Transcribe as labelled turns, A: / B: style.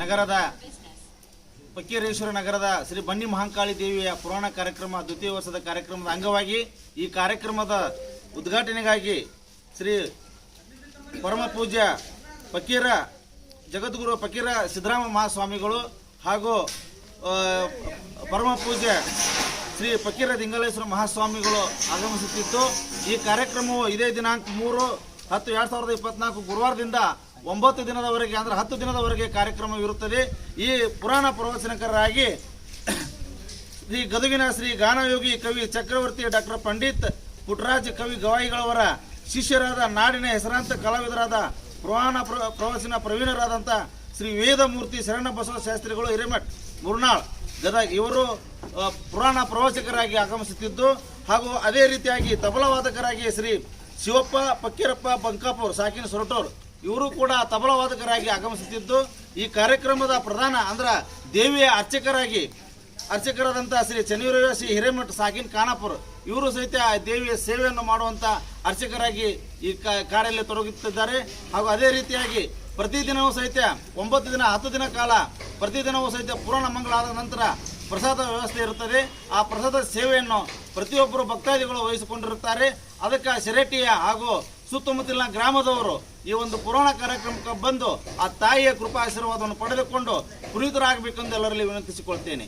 A: ನಗರದ ಫಕೀರೇಶ್ವರ ನಗರದ ಶ್ರೀ ಬನ್ನಿ ಮಹಾಂಕಾಳಿ ದೇವಿಯ ಪುರಾಣ ಕಾರ್ಯಕ್ರಮ, ದ್ವಿತೀಯ ವರ್ಷದ ಕಾರ್ಯಕ್ರಮದ ಅಂಗವಾಗಿ ಈ ಕಾರ್ಯಕ್ರಮದ ಉದ್ಘಾಟನೆಗಾಗಿ ಶ್ರೀ ಪರಮ ಪೂಜ್ಯ ಫಕೀರ, ಜಗದ್ಗುರು ಫಕೀರ ಸಿದ್ದರಾಮ ಮಹಾಸ್ವಾಮಿಗಳು ಹಾಗೂ ಪರಮ ಪೂಜ್ಯ ಶ್ರೀ ಫಕೀರ ದಿಂಗಲೇಶ್ವರ ಮಹಾಸ್ವಾಮಿಗಳು ಆಗಮಿಸುತ್ತಿತ್ತು ಈ ಕಾರ್ಯಕ್ರಮವು ಇದೇ ದಿನಾಂಕ ಮೂರು, ಹತ್ತು ಎರಡು ಸಾವಿರದ ಇಪ್ಪತ್ನಾಲ್ಕು ಗುರುವಾರದಿಂದ ಒಂಬತ್ತು ದಿನದವರೆಗೆ ಅಂದರೆ ಹತ್ತು ದಿನದವರೆಗೆ ಕಾರ್ಯಕ್ರಮವಿರುತ್ತದೆ ಈ ಪುರಾಣ ಪ್ರವಚನಕರಾಗಿ ಶ್ರೀ ಗದುಗಿನ ಶ್ರೀ ಗಾನಯೋಗಿ ಕವಿ ಚಕ್ರವರ್ತಿ ಡಾಕ್ಟರ್ ಪಂಡಿತ್ ಪುಟ್ಟರಾಜ್ ಕವಿ ಗವಾಯಿಗಳವರ ಶಿಷ್ಯರಾದ ನಾಡಿನ ಹೆಸರಾಂತ ಕಲಾವಿದರಾದ ಪುರಾಣ ಪ್ರ- ಪ್ರವಚನ ಪ್ರವೀಣರಾದಂಥ ಶ್ರೀ ವೇದಮೂರ್ತಿ ಶರಣ ಬಸವ ಶಾಸ್ತ್ರಿಗಳು ಹಿರೇಮಠ್, ಮುರ್ನಾಳ್ ಗದಗ ಇವರು ಪುರಾಣ ಪ್ರವಚಕರಾಗಿ ಆಗಮಿಸುತ್ತಿದ್ದು ಹಾಗೂ ಅದೇ ರೀತಿಯಾಗಿ ತಬಲವಾದಕರಾಗಿ ಶ್ರೀ ಶಿವಪ್ಪ, ಪಕ್ಕೀರಪ್ಪ, ಬಂಕಾಪುರ್, ಸಾಕಿನ ಸೊರಟೂರ್ ಇವರು ಕೂಡ ತಬಲವಾದಕರಾಗಿ ಆಗಮಿಸುತ್ತಿದ್ದು, ಈ ಕಾರ್ಯಕ್ರಮದ ಪ್ರಧಾನ ಅಂದ್ರ ದೇವಿಯ ಅರ್ಚಕರಾಗಿ ಅರ್ಚಕರಾದಂಥ ಶ್ರೀ ಚನ್ನವೀರವಾಸಿ ಹಿರೇಮಠ ಸಾಗಿನ್ ಖಾನಾಪುರ್. ಇವರು ಸಹಿತ ದೇವಿಯ ಸೇವೆಯನ್ನು ಮಾಡುವಂತ ಅರ್ಚಕರಾಗಿ ಈ ಕಾರ್ಯಲ್ಲಿ ತೊಡಗುತ್ತಿದ್ದಾರೆ. ಹಾಗೂ ಅದೇ ರೀತಿಯಾಗಿ ಪ್ರತಿದಿನವೂ ಸಹಿತ ಒಂಬತ್ತು ದಿನ, ಹತ್ತು ದಿನ ಕಾಲ ಪ್ರತಿದಿನವೂ ಸಹಿತ ಪೂರ್ಣ ಮಂಗಳ ಆದ ನಂತರ ಪ್ರಸಾದ ವ್ಯವಸ್ಥೆ ಇರುತ್ತದೆ. ಆ ಪ್ರಸಾದ ಸೇವೆಯನ್ನು ಪ್ರತಿಯೊಬ್ಬರು ಭಕ್ತಾದಿಗಳು ವಹಿಸಿಕೊಂಡಿರುತ್ತಾರೆ. ಅದಕ್ಕೆ ಶೆರಟಿಯ ಹಾಗೂ ಸುತ್ತಮುತ್ತಲಿನ ಗ್ರಾಮದವರು ಈ ಒಂದು ಪುರಾಣ ಕಾರ್ಯಕ್ರಮಕ್ಕೆ ಬಂದು ಆ ತಾಯಿಯ ಕೃಪಾ ಆಶೀರ್ವಾದವನ್ನು ಪಡೆದುಕೊಂಡು ಪುನೀತರಾಗಬೇಕೆಂದು ಎಲ್ಲರಲ್ಲಿ ವಿನಂತಿಸಿಕೊಳ್ತೇನೆ.